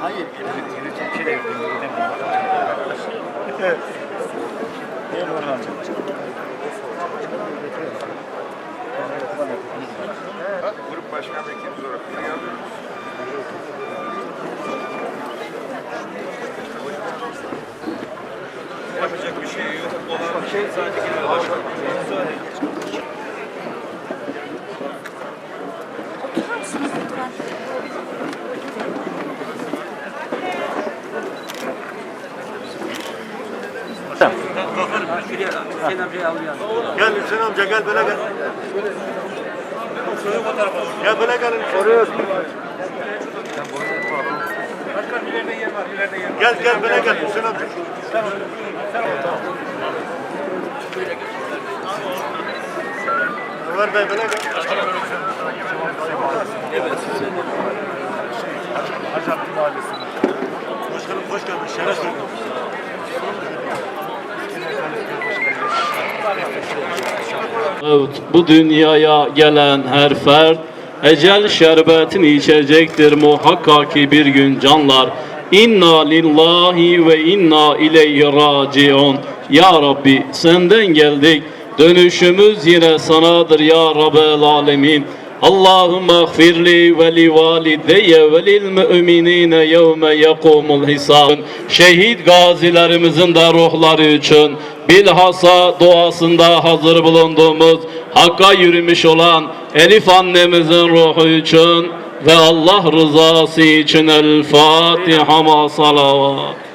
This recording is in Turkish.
Hayır, yürü Türkiye'de yine Evet. Gel oradan Bak grup başkan vekilimiz olarak bunu şey yazıyoruz. Yapacak bir şey yok. Olan şey sadece genel başkan. Oturur musunuz lütfen? Gel Hüseyin amca gel böyle gel. Gel böyle gel. Soruyor. Gel gel böyle gel Hüseyin amca. Ömer Bey böyle gel. Hacı Abdü Mahallesi'nde. Başkanım hoş geldin. Şeref verdin. Evet, bu dünyaya gelen her fert ecel şerbetini içecektir muhakkak ki bir gün canlar. İnna lillahi ve inna ileyhi raciun. Ya Rabbi senden geldik. Dönüşümüz yine sanadır ya Rabbel alemin. Allahümme gfirli ve li valideyye ve lil müminine yevme yekumul hisab. Şehit gazilerimizin de ruhları için bilhassa duasında hazır bulunduğumuz Hakka yürümüş olan Elif annemizin ruhu için ve Allah rızası için El Fatiha ma salavat.